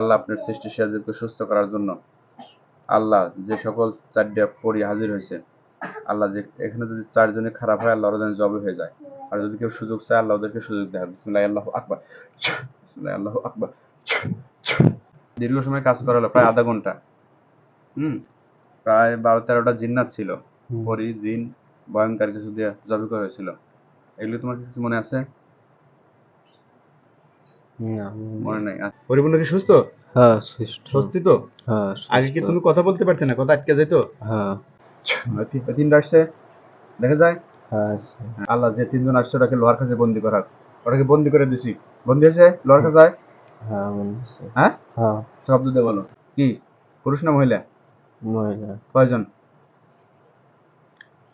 আল্লাহ আপনার সৃষ্টি সিরাজকে সুস্থ করার জন্য আল্লাহ যে সকল চারটা পরি হাজির হয়েছে আল্লাহ যে এখানে যদি চারজনে খারাপ হয় আল্লাহ ওদের জবে হয়ে যায়। আর যদি কেউ সুযোগ চায় আল্লাহ ওদেরকে সুযোগ দেয়। বিসমুল্লাহ আল্লাহ আকবার। বিসমুল্লাহ আল্লাহ আকবার। দীর্ঘ সময় কাজ করা হলো প্রায় আধা ঘণ্টা। হুম? প্রায় বারো তেরোটা জিন্নাত ছিল। পরি জিন ভয়ঙ্কর কিছু দিয়ে জবে করা হয়েছিল। এগুলো তোমার কিছু মনে আছে? মনে নেই পরিপূর্ণ কি সুস্থ? হ্যাঁ সুস্থ। তো? হ্যাঁ আগে কি তুমি কথা বলতে পারতে না? কথা আটকে যেত হ্যাঁ। তিনটা আসছে। দেখা যায়? হ্যাঁ আল্লাহ যে তিনজন আসছে ওটাকে লোহার কাছে বন্দি করার। ওটাকে বন্দি করে দিছি। বন্দি আছে লোহার কাছে? হ্যাঁ হ্যাঁ? হ্যাঁ। শব্দ দিয়ে বলো। কি? পুরুষ না মহিলা? মহিলা। কয়জন?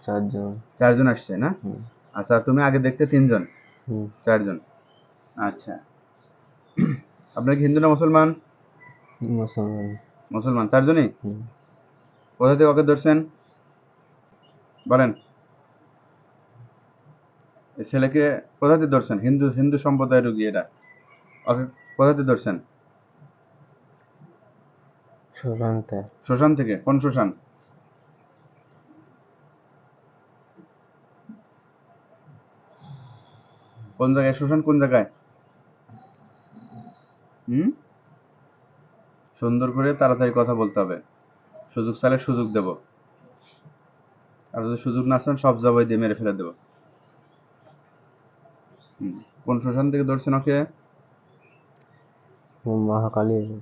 চারজন। চারজন আসছে না? আচ্ছা তুমি আগে দেখতে তিনজন? হুম। চারজন। আচ্ছা। আপনার কি হিন্দু না মুসলমান? মুসলমান। মুসলমান। চারজনই? কোথা থেকে ওকে ধরছেন? বলেন। এই ছেলেকে কোথা থেকে ধরছেন? হিন্দু হিন্দু সম্প্রদায়ের রুগী এটা ওকে কোথা থেকে ধরছেন? শ্মশান থেকে? কোন শ্মশান কোন জায়গায়? শ্মশান কোন জায়গায়? হুম? সুন্দর করে তাড়াতাড়ি কথা বলতে হবে। সুযোগ চাইলে সুযোগ দেব। আর যদি সুযোগ না চান সব জবাই দিয়ে মেরে ফেলে দেব। কোন শ্মশান থেকে ধরছেন ওকে? মহাকালী।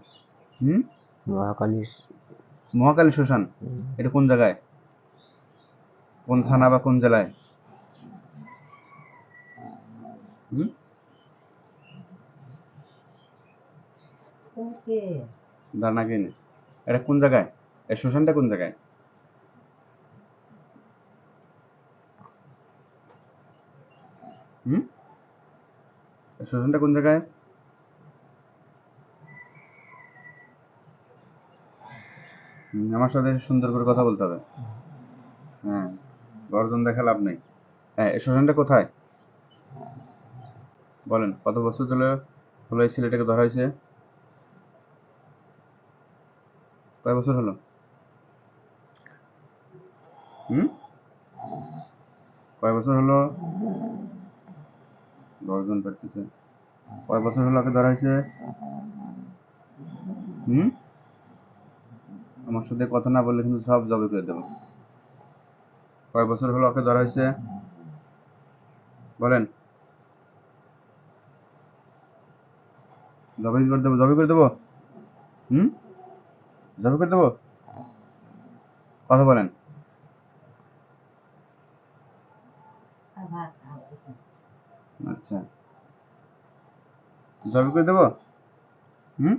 হুম? মহাকালী। মহাকালী শ্মশান? এটা কোন জায়গায়? কোন থানা বা কোন জেলায়? হুম? ধারণা এটা কোন জায়গায়? এই শ্মশানটা কোন জায়গায়? শ্মশানটা কোন জায়গায়? আমার সাথে সুন্দর করে কথা বলতে হবে। হ্যাঁ গর্জন দেখা লাভ নেই। হ্যাঁ এই শ্মশানটা কোথায়? বলেন, কত বছর ধরে হলো এই ছেলেটাকে ধরা হয়েছে? কয় বছর হলো? কয় বছর হলো? দশজন করতেছে কয় বছর হলো ওকে ধরা হয়েছে? হুম? আমার সাথে কথা না বললে কিন্তু সব জবে করে দেবো। কয় বছর হলো ওকে ধরা হয়েছে? বলেন। জবে করে দেবো, জবে করে দেবো? হুম? জবে করে দেবো? কথা বলেন। আচ্ছা। জবে করে দেবো? হুম?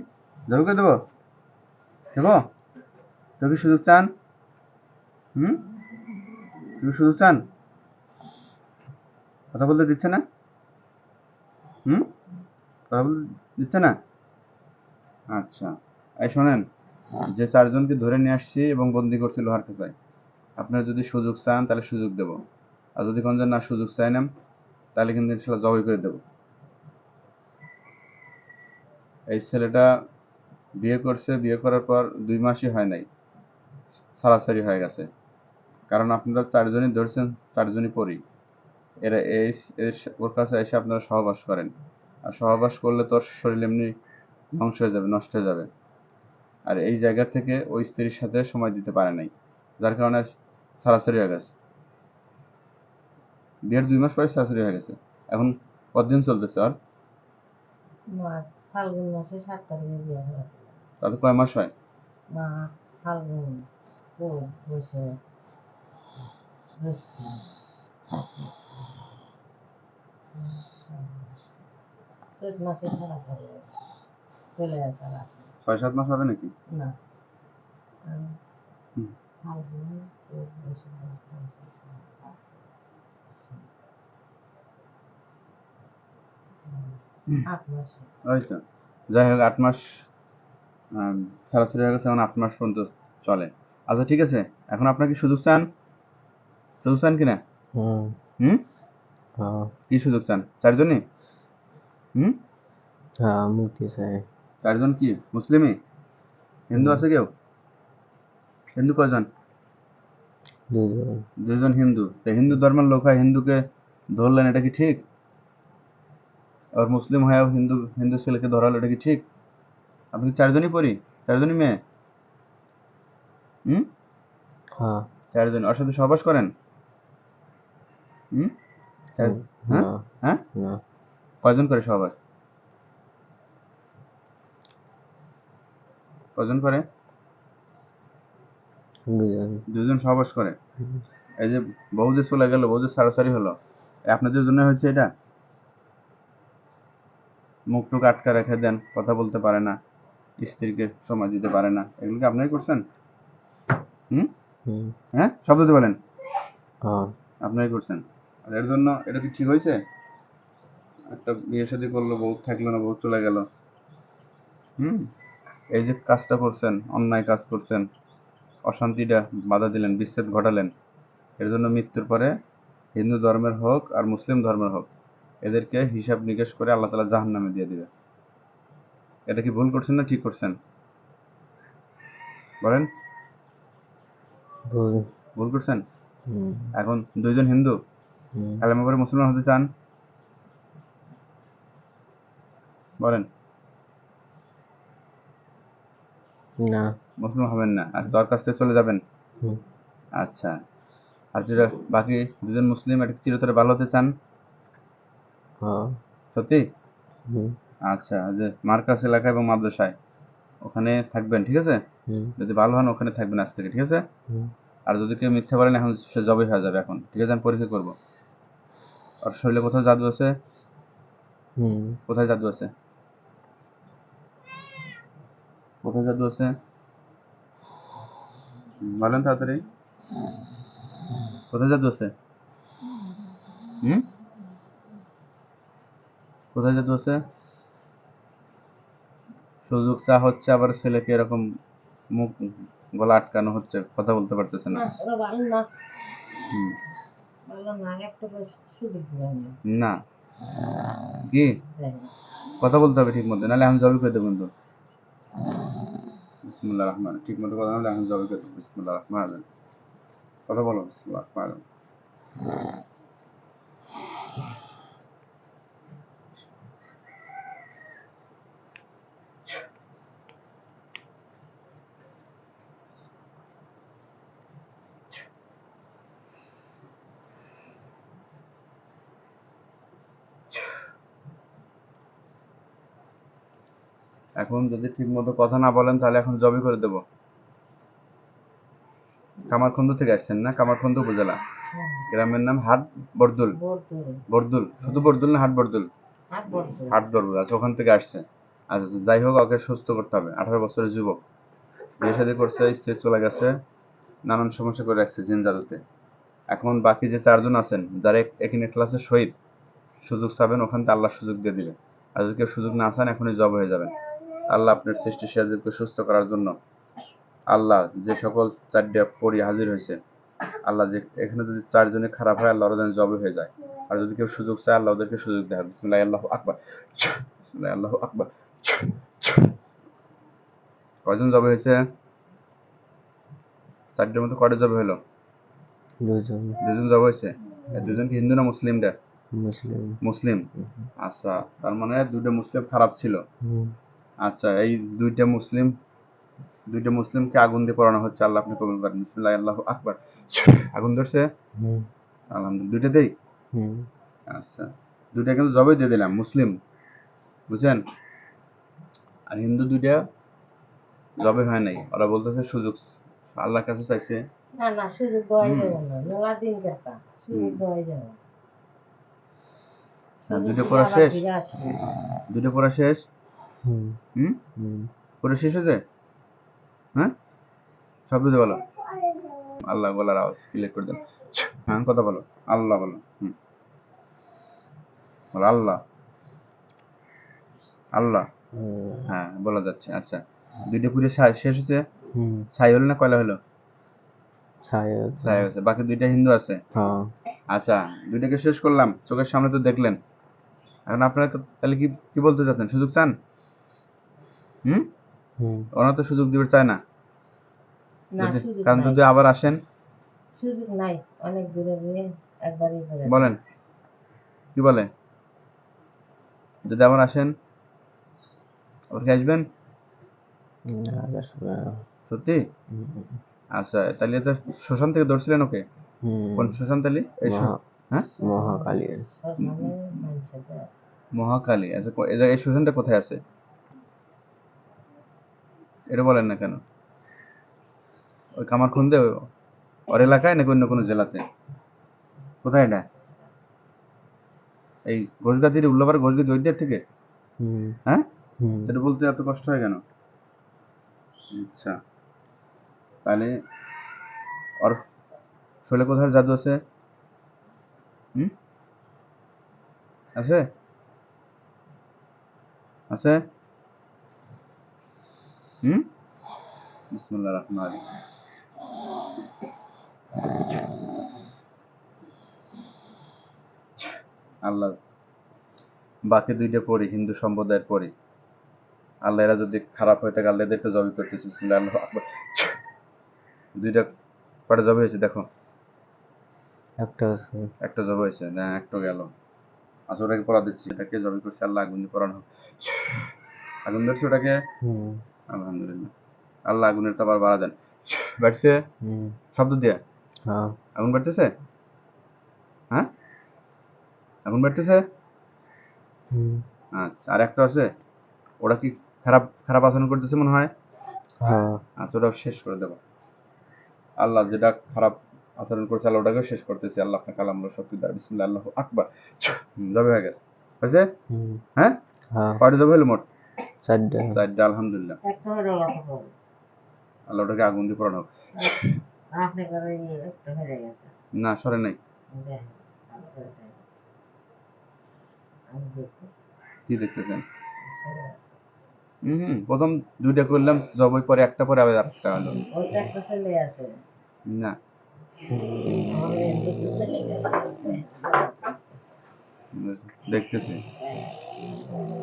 জবে করে দেবো? দেবো? কেউ কি সুযোগ চান? হুম? কেউ সুযোগ চান? কথা বলতে দিচ্ছে না? হুম? কথা বলতে দিচ্ছে না? আচ্ছা। এই শোনেন যে চারজনকে ধরে নিয়ে আসছি এবং বন্দি করছি লোহার কাছায় আপনারা যদি সুযোগ চান, তাহলে সুযোগ দেব। আর যদি কোন না সুযোগ চাই না, তাহলে কিন্তু ইনশাল্লাহ জবাই করে দেব। এই ছেলেটা বিয়ে করছে, বিয়ে করার পর দুই মাসই হয় নাই। সারাসারি হয়ে গেছে। কারণ আপনারা চারজনই ধরছেন, চারজনই পড়ি এরা এই ওর কাছে এসে আপনারা সহবাস করেন। আর সহবাস করলে তোর শরীর এমনি ধ্বংস হয়ে যাবে, নষ্ট হয়ে যাবে। আর এই জায়গা থেকে ওই স্ত্রীর সাথে সময় দিতে পারে নাই যার কারণে সারাসারি হয়ে গেছে। বিয়ের দুই মাস পরে সারাসারি হয়ে গেছে। এখন কতদিন চলতেছে আর? ফাল্গুন মাসে সাত তারিখে বিয়ে হয়েছিল তাতে কয় মাস হয়? ফাল্গুন চৈত মাসে সরাসরি চলে আসে ছয় সাত মাস হবে নাকি? না। যাই হোক আট মাস আম, হয়ে গেছে এখন আট মাস পর্যন্ত চলে। আচ্ছা ঠিক আছে। এখন আপনার কি সুযোগ চান? সুযোগ চান কিনা? হুম। হুম? হ্যাঁ। কি সুযোগ চান? চারজনই? হুম? হ্যাঁ মুক্তি চাই। চারজন কি? মুসলিমই? হিন্দু আছে কেউ? হিন্দু কয়জন? দুজন হিন্দু। তো হিন্দু ধর্মের লোক হয় হিন্দুকে ধরলেন এটা কি ঠিক? আর মুসলিম হয়েও হিন্দু হিন্দু ছেলেকে ধরালো এটা কি ঠিক? আপনি চারজনই পড়ি চারজনই মেয়ে? হুম? হ্যাঁ। চারজন। ওর সাথে সহবাস করেন? হুম? হ্যাঁ? হ্যাঁ? কয়জন করে সহবাস? কয়জন করে? দুজন। সহবাস করে। এই যে বউ যে চলে গেল বউ যে সারাসারি হলো আপনাদের জন্য হয়েছে এটা? মুখ টুক আটকা রেখে দেন কথা বলতে পারে না স্ত্রীকে সময় দিতে পারে না। এগুলো কি আপনারাই করছেন? হুম? হ্যাঁ? শব্দ দিয়ে বলেন। আপনারাই করছেন। আর এর জন্য এটা কি ঠিক হয়েছে? একটা বিয়ে শাদী করল বউ থাকল না বউ চলে গেল। হুম? এই যে কাজটা করছেন অন্যায় কাজ করছেন অশান্তিটা বাধা দিলেন বিচ্ছেদ ঘটালেন এর জন্য মৃত্যুর পরে হিন্দু ধর্মের হোক আর মুসলিম ধর্মের হোক এদেরকে হিসাব নিকেশ করে আল্লাহ তালা জাহান নামে দিয়ে দিবে। এটা কি ভুল করছেন না ঠিক করছেন? বলেন। ভুল। করছেন? এখন দুইজন হিন্দু কালেমা পরে মুসলমান হতে চান? বলেন। না। মুসলমান হবেন না। আর কাছ থেকে চলে যাবেন? আচ্ছা। আর যেটা বাকি দুজন মুসলিম এটা চিরতরে ভালো হতে চান? হ্যাঁ। সত্যি? আচ্ছা যে মার্কাস এলাকা এবং মাদ্রাসায় ওখানে থাকবেন ঠিক আছে? যদি ভালো হন ওখানে থাকবেন আজ থেকে ঠিক আছে? আর যদি কেউ মিথ্যা বলেন এখন সে জবে হয়ে যাবে এখন ঠিক আছে? আমি পরীক্ষা করব। আর শরীরে কোথাও জাদু আছে? হুম। কোথায় জাদু আছে? কোথায় জাদু আছে? বলেন তাড়াতাড়ি। কোথায় জাদু আছে? হুম? কোথায় জাদু আছে? সুযোগ চা হচ্ছে আবার ছেলেকে এরকম মুখ গলা আটকানো হচ্ছে কথা বলতে পারতেছে না। না কি? কথা বলতে হবে ঠিক মতো নাহলে আমি জবই করে দেবো কিন্তু। বিসমুল্লাহ রহমান ঠিক মতো কথা হলে এখন জবই করব বিসমুল্লাহ রহমান রহিম। কথা বলো বিসমুল্লাহ রহমান এখন যদি ঠিক মতো কথা না বলেন তাহলে এখন জবই করে দেবো। কামারখন্দ থেকে আসছেন না? কামারখন্দ উপজেলা। গ্রামের নাম হাট বরদুল। বর্দুল। শুধু বরদুল না হাট বরদুল? হাট বর্দুল আচ্ছা ওখান থেকে আসছে। আচ্ছা আচ্ছা, যাই হোক ওকে সুস্থ করতে হবে। আঠারো বছরের যুবক। বিয়ে শাদী করছে স্ত্রী চলে গেছে নানান সমস্যা করে রাখছে জিন জাদুতে এখন বাকি যে চারজন আছেন যারা এখানে ক্লাসে শহীদ সুযোগ চাবেন ওখান থেকে আল্লাহ সুযোগ দিয়ে দিবে আর যদি কেউ সুযোগ না চান এখনই জব হয়ে যাবেন। আল্লাহ আপনার সৃষ্টি সিরাজকে সুস্থ করার জন্য। আল্লাহ যে সকল চারটে পরি হাজির হয়েছে আল্লাহ যে এখানে যদি চারজনে খারাপ হয় আল্লাহ ওরা জবে হয়ে যায়। আর যদি কেউ সুযোগ চায় আল্লাহ ওদেরকে সুযোগ দেয়। বিসমুল্লাহ আল্লাহ আকবার। বিসমুল্লাহ আল্লাহ আকবার। কয়জন জবে হয়েছে? চারটের মধ্যে কয়টা জবে হলো? দুজন দুজন জবে হয়েছে? দুজন কি হিন্দু না মুসলিমরা মুসলিম। মুসলিম? আচ্ছা তার মানে দুটো মুসলিম খারাপ ছিল। আচ্ছা এই দুইটা মুসলিম দুইটা মুসলিমকে আগুন দিয়ে পড়ানো হচ্ছে আল্লাহ আপনি কবুল করেন। বিসমিল্লাহ আল্লাহ আকবার। আগুন ধরছে? হুম। আলহামদুলিল্লাহ। দুইটাতেই হুম। আচ্ছা দুইটা কিন্তু জবে দিয়ে দিলাম মুসলিম। বুঝছেন? আর হিন্দু দুইটা জবে হয় নাই। ওরা বলতেছে সুযোগ আল্লাহর কাছে চাইছে। না না সুযোগ দেওয়াই যাবে না। মেলা দিন কথা সুযোগ হুম। দেওয়াই যাবে না। দুইটা পড়া শেষ। দুইটা পড়া শেষ? হুম। হুম? হুম। শেষ হয়েছে? হ্যাঁ? সব বুঝতে বলো। আল্লাহ বলার আওয়াজ ক্লিয়ার করে দেন হ্যাঁ কথা বলো। আল্লাহ বলো। হুম। বলো আল্লাহ। আল্লাহ। হ্যাঁ বলা যাচ্ছে। আচ্ছা দুইটা পুরে শেষ হচ্ছে হুম। ছাই হলো না কয়লা হলো? ছাই হয়েছে। বাকি দুইটা হিন্দু আছে? হ্যাঁ। আচ্ছা দুইটাকে শেষ করলাম। চোখের সামনে তো দেখলেন। এখন আপনারা তাহলে কি কি বলতে চাচ্ছেন? সুযোগ চান? হুম? ওরা তো সুযোগ দিতে চায় না। না কারণ যদি আবার আসেন? সুযোগ নাই অনেক দূরে দূরে একবারই বলেন। কি বলে? যদি আবার আসেন? আবার কি আসবেন। সত্যি? আচ্ছা তাহলে তো শ্মশান থেকে ধরছিলেন ওকে? হুম। কোন শ্মশান তাহলে এই হ্যাঁ? মহাকালী। মহাকালী। আচ্ছা এই শ্মশানটা কোথায় আছে? এটা বলেন না কেন? ওই কামারখন্দে ওর এলাকায় নাকি অন্য কোনো জেলাতে? কোথায় এটা? এই ঘোষগাতির উল্লাবার ঘোষগাতি ওইটার থেকে? হ্যাঁ? এটা বলতে এত কষ্ট হয় কেন? আচ্ছা। তাহলে ওর শরীরে কোথায় জাদু আছে? হুম? আছে? আছে? হুম? বিসমুল্লাহ রহমান আল্লাহ বাকি দুইটা পড়ি হিন্দু সম্প্রদায়ের পড়ি। আল্লাহ এরা যদি খারাপ হয়ে থাকে আল্লাহ এদেরকে জবই করতেছে। আল্লাহু দুইটা কটা জব হয়েছে দেখো? একটা আছে। একটা জব হয়েছে। না একটা গেল। আচ্ছা ওটাকে পড়া দিচ্ছি। এটাকে জবই করছে আল্লাহ আগুন দিয়ে পড়ানো আগুন ধরছে ওটাকে? হুম। আলহামদুলিল্লাহ। আল্লাহ আগুনের তাবার বাড়া দেন। বাড়ছে? শব্দ দিয়ে? হ্যাঁ। আগুন বাড়তেছে? হ্যাঁ? আগুন বাড়তেছে? আচ্ছা আর একটা আছে। ওটা কি খারাপ খারাপ আচরণ করতেছে মনে হয়? হ্যাঁ। আচ্ছা ওটাও শেষ করে দেবো। আল্লাহ যেটা খারাপ আচরণ করছে আল্লাহ ওটাকেও শেষ করতেছি। আল্লাহ আপনার কালাম শক্তি দ্বারা। বিসমিল্লাহ আল্লাহ আকবার। যাবে হয়ে গেছে। হয়েছে? হ্যাঁ? হ্যাঁ। কয়টা যাবে হলো মোট। চারটা। চারটা আলহামদুলিল্লাহ। একটা গেছে তো। আল্লাহ ওটাকে আগুন দিয়ে পড়ানো না সরে নাই। কি দেখতেছেন? হম প্রথম দুইটা করলাম জবই পরে একটা পরে আবার একটা হলো। না আমাদের দুটো ছেলে গেছে দেখতেছি।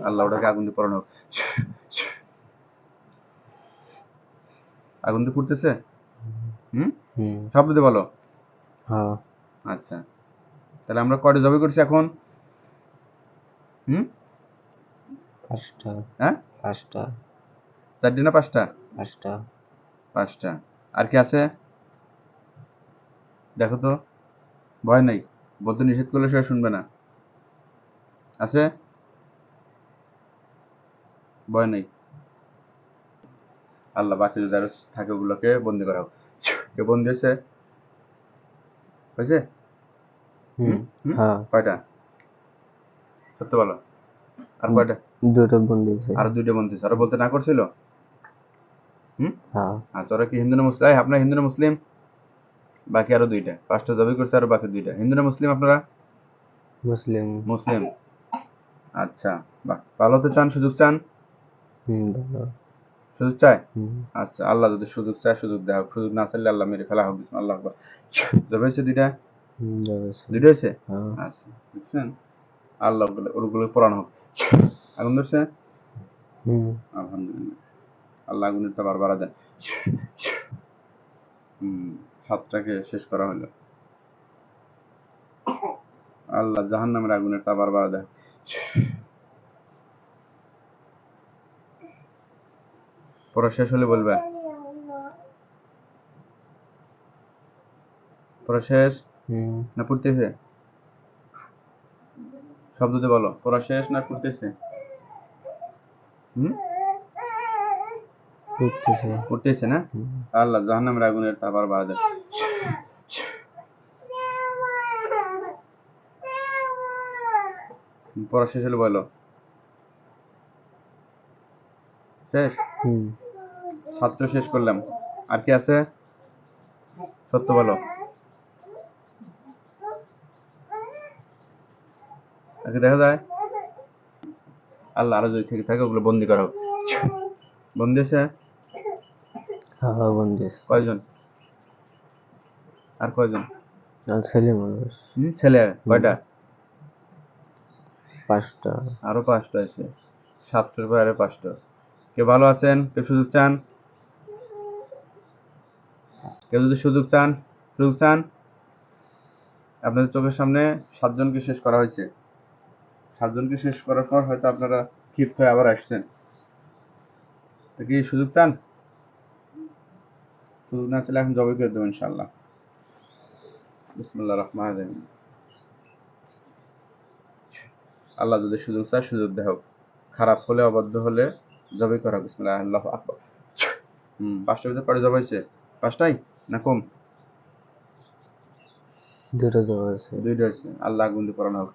আল্লাহ ওটাকে আগুন দিয়ে পড়ানো আগুন দিয়ে পুড়তেছে? হুম? শব্দ দিয়ে বলো? হ্যাঁ। আচ্ছা। তাহলে আমরা কয়টা জবে করছি এখন? হুম? পাঁচটা। হ্যাঁ? পাঁচটা। চারটে না পাঁচটা? পাঁচটা। পাঁচটা। আর কি আছে? দেখো তো। ভয় নাই। বলতে নিষেধ করলে সে শুনবে না। আছে? ভয় নেই। আল্লাহ বাকি যদি আরও থাকে ওগুলোকে বন্দি করা হোক কে বন্দি হয়েছে? হয়েছে? হ্যাঁ। কয়টা? সত্য বলো। আর কয়টা? দুটো বন্দি আর দুইটা বন্দি। আরও বলতে না করছিল? হুম? হ্যাঁ। আচ্ছা ওরা কি হিন্দু না মুসলিম? আপনারা হিন্দু না মুসলিম? বাকি আরও দুইটা। পাঁচটা জবই করছে আরও বাকি দুইটা। হিন্দু না মুসলিম আপনারা? মুসলিম। মুসলিম। আচ্ছা বাহ ভালো হতে চান সুযোগ চান? সুযোগ চায়? আচ্ছা আল্লাহ যদি সুযোগ চায় সুযোগ দেওয়া হোক সুযোগ না চাইলে আল্লাহ মেরে ফেলা হোক আল্লাহ আকবার। জবে হয়েছে দুইটা? দুইটা হয়েছে? হ্যাঁ। আচ্ছা দেখছেন আল্লাহ ওগুলো ওগুলো পড়ানো হোক। আগুন ধরছে? আলহামদুলিল্লাহ। আল্লাহ আগুনের তাবার বাড়া দেন। সাতটাকে শেষ করা হলো। আল্লাহ জাহান নামের আগুনের তাবার বাড়া দেয়। পড়া শেষ হলে বলবে। পড়া শেষ? না পড়তেছে? শব্দ দিয়ে বলো পড়া শেষ না পড়তেছে? হুম? করতেছে পড়তেছে না? আল্লাহ জাহান্নামের আগুনের তাবার বাড়া পড়া শেষ হলে বলো। শেষ? ছাত্র শেষ করলাম। আর কি আছে? সত্য বলো। আর কি দেখা যায়? আল্লাহ আরও যদি থেকে থাকে ওগুলো বন্দি করা হোক। বন্দি আছে? হ্যাঁ বন্দি কয়জন? আর কয়জন? ছেলে মানুষ। ছেলে কয়টা? পাঁচটা। আরও পাঁচটা আছে। সাতটার পর আরও পাঁচটা। কেউ ভালো আছেন? কেউ সুযোগ চান? কেউ যদি সুযোগ চান সুযোগ চান। আপনাদের চোখের সামনে সাতজনকে শেষ করা হয়েছে। সাতজনকে শেষ করার পর হয়তো আপনারা ক্ষিপ্ত হয়ে আবার আসছেন। তো কি সুযোগ চান? সুযোগ না চলে এখন জবাই করে দেবো ইনশাল্লাহ বিসমুল্লাহ রহমান রহিম আল্লাহ যদি সুযোগ চায় সুযোগ দেহ খারাপ হলে অবাধ্য হলে জবাই করা বিসমুল্লাহ আল্লাহ আকবর। হুম পাঁচটার ভিতরে কটা জবাই হয়েছে। পাঁচটাই? না কম? দুটো জব আছে দুইটা হয়েছে। আল্লাহ আগুন দিয়ে পড়ানো হোক।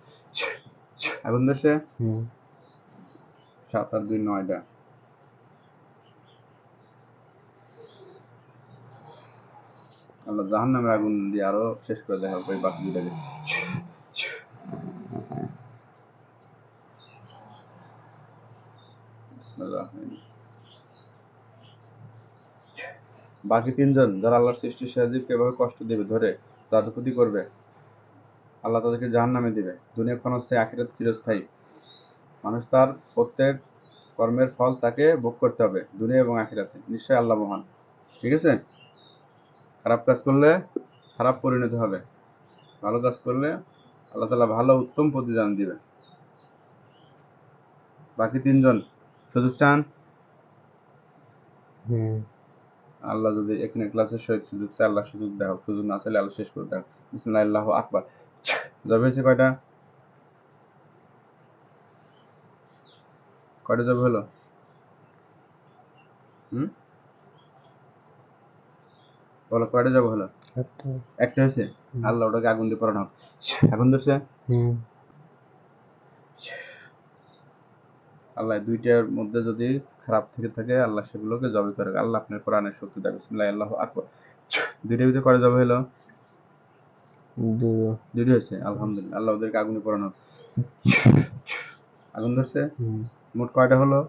আগুন ধরছে? হুম। সাত আর দুই নয়টা। আল্লাহ জাহান নামে আগুন দিয়ে আরও শেষ করে দেখা ওই বাকি দুটাকে বিসমিল্লাহ রহমান রহিম। বাকি তিনজন যারা আল্লাহর সৃষ্টি সাহায্য কীভাবে কষ্ট দিবে, ধরে তাদের ক্ষতি করবে, আল্লাহ তাদেরকে জাহান নামে দিবে। দুনিয়া ক্ষণস্থায়ী, আখিরাত চিরস্থায়ী। মানুষ তার প্রত্যেক কর্মের ফল তাকে ভোগ করতে হবে, দুনিয়া এবং আখিরাতে। নিশ্চয়ই আল্লাহ মহান। ঠিক আছে? খারাপ কাজ করলে খারাপ পরিণত হবে। ভালো কাজ করলে আল্লাহ তালা ভালো উত্তম প্রতিদান দিবে। বাকি তিনজন চান? আল্লাহ যদি এখানে ক্লাসের সহিত সুযোগ আল্লাহ সুযোগ সুযোগ না চাইলে আল্লাহ শেষ করে বিসমুল্লাহ আল্লাহ আকবার। জব হয়েছে কয়টা? কয়টা জব হলো? হুম? বলো কয়টা জব হলো? একটা। একটা হয়েছে? আল্লাহ ওটাকে আগুন দিয়ে পড়ানো হোক। আগুন ধরছে? হুম। আল্লাহ দুইটার মধ্যে যদি খারাপ থেকে থাকে আল্লাহ সেগুলোকে জবে করে আল্লাহ আপনার কোরআনের শক্তি দেয় বিসমুল্লাহ আল্লাহ আকবার। দুইটার ভিতরে কয়টা জব হলো? দুইটা। হয়েছে? আলহামদুলিল্লাহ। আল্লাহ ওদেরকে আগুনে পড়ানো আগুন ধরছে? মোট কয়টা হলো?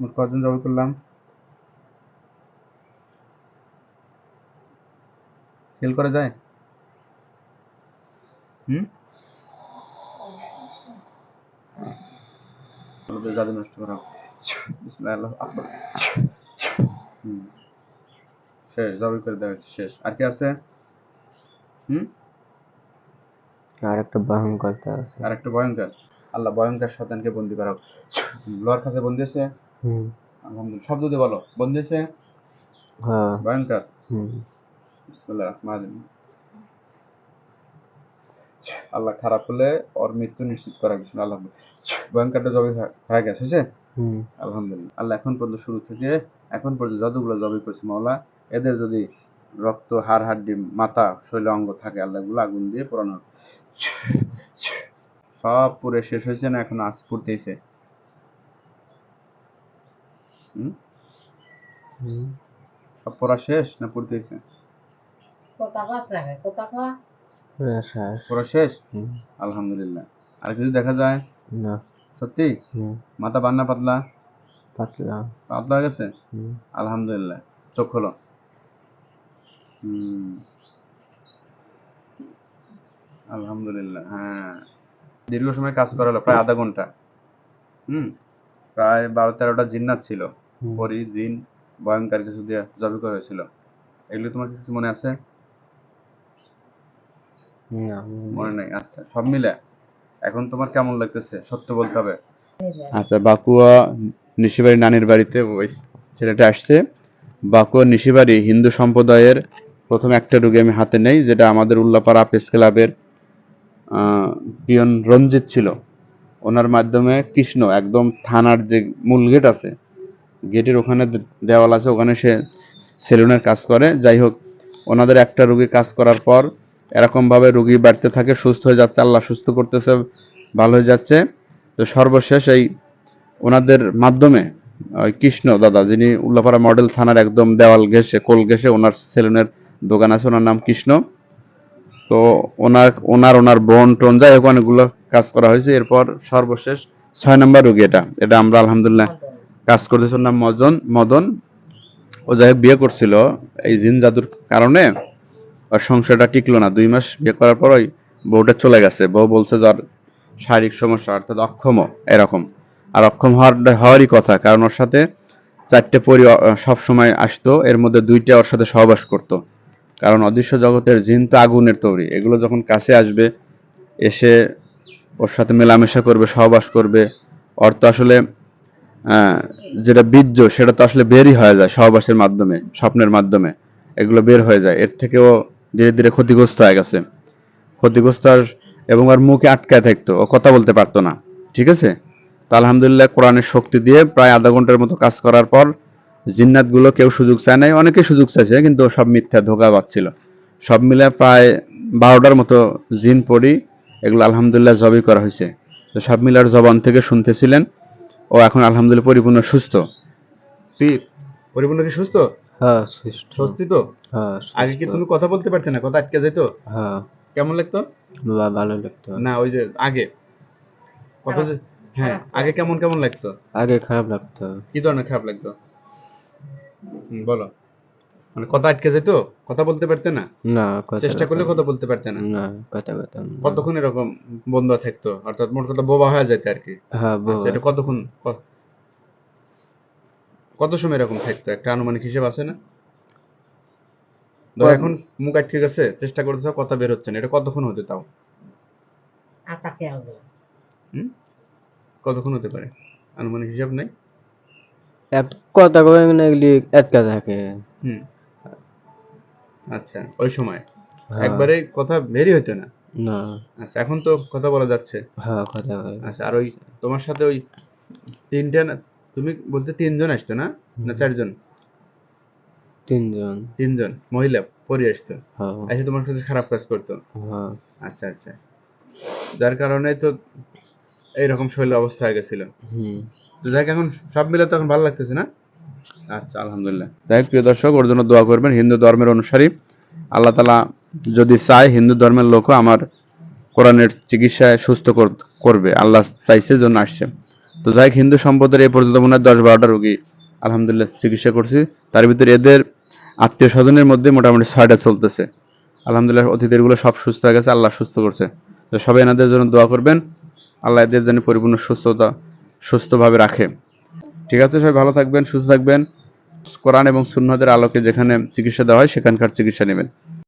মোট কয়জন জব করলাম? ফেল করা যায়? হুম? আমাদের জাদু নষ্ট করা বিসমিল্লাহ আকবার। হুম। শেষ জবাই করে দেওয়া হয়েছে শেষ। আর কি আছে? হুম? আর একটা করতে আছে। আর একটা ভয়ঙ্কর। আল্লাহ ভয়ঙ্কর শতানকে বন্দি করা হোক। লোহার কাছে বন্দি আছে? হুম। শব্দ দিয়ে বলো। বন্দি আছে? হ্যাঁ। ভয়ঙ্কর। হুম। বিসমিল্লাহ রহিম। আল্লাহ খারাপ হলে ওর মৃত্যু নিশ্চিত করা গেছিল আল্লাহ ভয়ঙ্করটা জবে হয়ে গেছে হুম। আলহামদুলিল্লাহ। আল্লাহ এখন পর্যন্ত শুরু থেকে এখন পর্যন্ত যতগুলো জবে করেছে মাওলা এদের যদি রক্ত হাড় হাড্ডি মাথা শৈল অঙ্গ থাকে আল্লাহ এগুলো আগুন দিয়ে পোড়ানো সব পুরে শেষ হয়েছে না এখন আজ হুম? সব পড়া শেষ না পুড়তেইছে কোথা কাজ লাগে কোথা পড়া শেষ। আলহামদুলিল্লাহ। আর কিছু দেখা যায়? না। সত্যি? মাথা বান্না পাতলা? পাতলা। পাতলা গেছে? আলহামদুলিল্লাহ। চোখ হলো আলহামদুলিল্লাহ হ্যাঁ। দীর্ঘ সময় কাজ করা হলো প্রায় আধা ঘণ্টা। হুম। প্রায় বারো তেরোটা জিন্নাত ছিল। পরি জিন ভয়ঙ্কর কিছু দিয়ে জবি করা হয়েছিল। এগুলো তোমার কিছু মনে আছে? মনে নেই। আচ্ছা সব মিলে এখন তোমার কেমন লাগতেছে? সত্য বলতে হবে? আচ্ছা বাকুয়া নিশিবাড়ি নানির বাড়িতে ওই ছেলেটা আসছে। বাকুয়া নিশিবাড়ি হিন্দু সম্প্রদায়ের প্রথম একটা রুগী আমি হাতে নেই যেটা আমাদের উল্লাপাড়া প্রেস ক্লাবের আহ, পিয়ন রঞ্জিত ছিল। ওনার মাধ্যমে কৃষ্ণ একদম থানার যে মূল গেট আছে গেটের ওখানে দেওয়াল আছে ওখানে সে সেলুনের কাজ করে। যাই হোক ওনাদের একটা রুগী কাজ করার পর এরকমভাবে রুগী বাড়তে থাকে, সুস্থ হয়ে যাচ্ছে, আল্লাহ সুস্থ করতেছে, ভালো হয়ে যাচ্ছে। তো সর্বশেষ এই ওনাদের মাধ্যমে কৃষ্ণ দাদা, যিনি উল্লাপাড়া মডেল থানার একদম দেওয়াল ঘেসে কোল ঘেসে ওনার সেলুনের দোকান আছে, ওনার নাম কৃষ্ণ। তো ওনার ওনার ওনার বোন টোন, যাই হোক, অনেকগুলো কাজ করা হয়েছে। এরপর সর্বশেষ ছয় নম্বর রুগী এটা। এটা আমরা আলহামদুলিল্লাহ কাজ করতেছে, ওর নাম মদন মদন। ও যাই বিয়ে করছিল এই জিন জাদুর কারণে। ওর সংসারটা টিকলো না। দুই মাস বিয়ে করার পর ওই বউটা চলে গেছে। বউ বলছে যে ওর শারীরিক সমস্যা অর্থাৎ অক্ষম এরকম। আর অক্ষম হওয়ার হওয়ারই কথা, কারণ ওর সাথে চারটে পরি সব সময় আসতো। এর মধ্যে দুইটা ওর সাথে সহবাস করতো। কারণ অদৃশ্য জগতের জিন তো আগুনের তৈরি। এগুলো যখন কাছে আসবে, এসে ওর সাথে মেলামেশা করবে, সহবাস করবে। তো আসলে যেটা বীর্য, সেটা তো আসলে বেরই হয়ে যায় সহবাসের মাধ্যমে, স্বপ্নের মাধ্যমে। এগুলো বের হয়ে যায়। এর থেকেও ধীরে ধীরে ক্ষতিগ্রস্ত হয়ে গেছে। ক্ষতিগ্রস্ত আর এবং আর মুখে আটকায় থাকতো। ও কথা বলতে পারতো না। ঠিক আছে? তো আলহামদুলিল্লাহ কোরআনের শক্তি দিয়ে প্রায় আধা ঘণ্টার মতো কাজ করার পর জিন্নাতগুলো কেউ সুযোগ চায় নাই। অনেকে সুযোগ চাইছে, কিন্তু সব মিথ্যা ধোকা পাচ্ছিল সব মিলে প্রায় বারোটার মতো জিন পড়ি। এগুলো আলহামদুলিল্লাহ জবই করা হয়েছে। তো সব মিলার জবান থেকে শুনতেছিলেন। ও এখন আলহামদুলিল্লাহ পরিপূর্ণ সুস্থ। পরিপূর্ণ কি সুস্থ? হ্যাঁ সত্যি তো? হ্যাঁ আগে কি তুমি কথা বলতে পারতে না? কথা আটকে যেত হ্যাঁ। কেমন লাগতো? ভালো লাগতো। না ওই যে আগে। কথা হ্যাঁ আগে কেমন কেমন লাগতো? আগে খারাপ লাগতো। কি ধরনের খারাপ লাগতো? বলো। মানে কথা আটকে যেত কথা বলতে পারতে না? না চেষ্টা করলে কথা বলতে পারতে না? না কথা বলতাম কতক্ষণ এরকম বন্ধ থাকতো? অর্থাৎ মোট কথা বোবা হয়ে যেত আর কি। হ্যাঁ আচ্ছা, এটা কতক্ষণ কত সময় এরকম থাকতো? একটা আনুমানিক হিসেব আছে না? ধরো এখন মুখ আটকে গেছে চেষ্টা করতেছ কথা বের হচ্ছে না। এটা কতক্ষণ হতে তাও? কতক্ষণ হতে পারে? আনুমানিক হিসাব নাই? এক- কথা কবে না এগুলি আটকা থাকে। হুম। আচ্ছা ওই সময়? হ্যাঁ। একবারে কথা বেরই হতো না? না। আচ্ছা এখন তো কথা বলা যাচ্ছে। হ্যাঁ কথা আচ্ছা আর ওই তোমার সাথে ওই তিনটা না- তুমি বলতে তিনজন আসতো না? না চারজন? তিনজন। তিনজন মহিলা পরি আসতো। হ্যাঁ। এসে তোমার কাছে খারাপ কাজ করতো? হ্যাঁ। আচ্ছা আচ্ছা। যার কারণে তো এইরকম শরীরের অবস্থা হয়ে গেছিল। হুম। তো যাক এখন সব মিলে তো এখন ভালো লাগতেছে না? আচ্ছা আলহামদুলিল্লাহ। যাই প্রিয় দর্শক ওর জন্য দোয়া করবেন হিন্দু ধর্মের অনুসারী। আল্লাহ তালা যদি চায় হিন্দু ধর্মের লোকও আমার কোরআনের চিকিৎসায় সুস্থ কর- করবে। আল্লাহ চাইছে জন্য আসছে তো যাই হিন্দু সম্পদের এই পর্যন্ত মনে হয় দশ বারোটা রোগী আলহামদুলিল্লাহ চিকিৎসা করছি। তার ভিতরে এদের আত্মীয় স্বজনের মধ্যে মোটামুটি ছয়টা চলতেছে। আলহামদুলিল্লাহ অতিথিগুলো সব সুস্থ হয়ে গেছে, আল্লাহ সুস্থ করছে। তো সবাই এনাদের জন্য দোয়া করবেন, আল্লাহ এদের যেন পরিপূর্ণ সুস্থতা সুস্থভাবে রাখে। ঠিক আছে, সবাই ভালো থাকবেন, সুস্থ থাকবেন। কোরআন এবং সুন্নতের আলোকে যেখানে চিকিৎসা দেওয়া হয়, সেখানকার চিকিৎসা নেবেন।